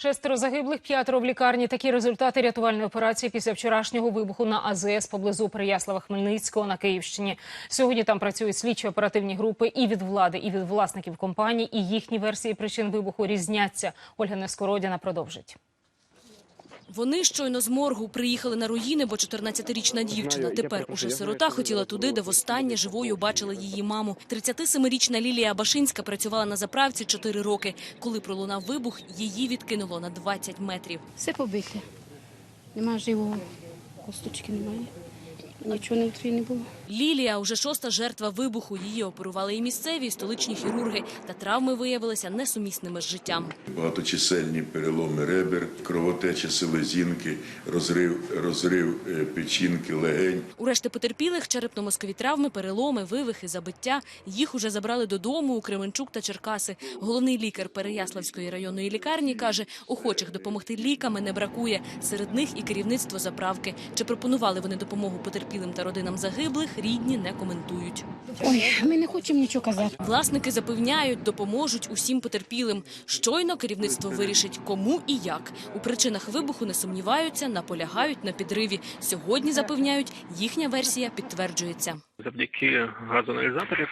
Шестеро загиблих, п'ятеро в лікарні. Такі результати рятувальної операції після вчорашнього вибуху на АЗС поблизу Прияслава Хмельницького на Київщині. Сьогодні там працюють слідчі оперативні групи і від влади, і від власників компаній. І їхні версії причин вибуху різняться. Ольга Нескородіна продовжить. Вони щойно з моргу приїхали на руїни, бо 14-річна дівчина, тепер уже сирота, хотіла туди, де востаннє живою бачила її маму. 37-річна Лілія Башинська працювала на заправці 4 роки. Коли пролунав вибух, її відкинуло на 20 метрів. Все побите. немає живого. Косточки немає. Нічого не було. Лілія уже шоста жертва вибуху. Її оперували і місцеві, і столичні хірурги. Та травми виявилися несумісними з життям. Багаточисельні переломи ребер, кровотеча селезінки, розрив, розрив е, печінки, легень. У решти потерпілих черепно-мозкові травми, переломи, вивихи, забиття. Їх уже забрали додому у Кременчук та Черкаси. Головний лікар Переяславської районної лікарні каже, охочих допомогти ліками не бракує. Серед них і керівництво заправки. Чи пропонували вони допомогу потерпілим та родинам загиблих, рідні не коментують. Ой, ми не хочемо нічого казати. Власники запевняють, допоможуть усім потерпілим. Щойно керівництво вирішить, кому і як. У причинах вибуху не сумніваються, наполягають на підриві. Сьогодні запевняють, їхня версія підтверджується. Завдяки газоаналізаторів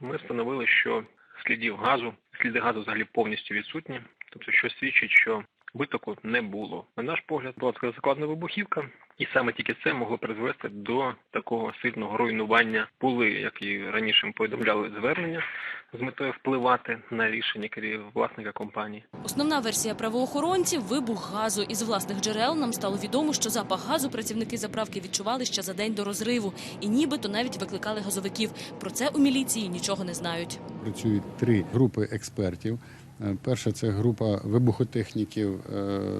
ми встановили, що слідів газу, сліди газу взагалі повністю відсутні, тобто що свідчить, що витоку не було. На наш погляд, була така закладна вибухівка, і саме тільки це могло призвести до такого сильного руйнування були, як і раніше повідомляли, звернення з метою впливати на рішення власника компанії. Основна версія правоохоронців – вибух газу. Із власних джерел нам стало відомо, що запах газу працівники заправки відчували ще за день до розриву. І нібито навіть викликали газовиків. Про це у міліції нічого не знають. Працюють три групи експертів. Е, Перша це група вибухотехніків е,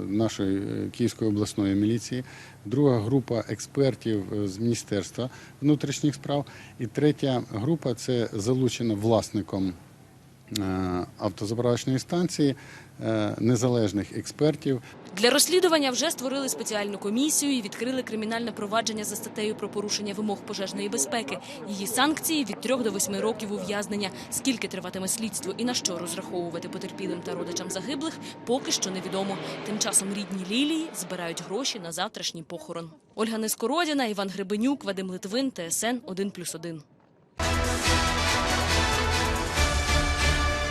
нашої е, Київської обласної міліції, друга група експертів з Міністерства внутрішніх справ, і третя група це залучена власником автозаправочної станції е, незалежних експертів. Для розслідування вже створили спеціальну комісію і відкрили кримінальне провадження за статтею про порушення вимог пожежної безпеки. Її санкції від 3 до 8 років ув'язнення. Скільки триватиме слідство і на що розраховувати потерпілим та родичам загиблих, поки що невідомо. Тим часом рідні Лілії збирають гроші на завтрашній похорон. Ольга Нескородіна, Іван Гребенюк, Вадим Литвин, ТСН 1+,1.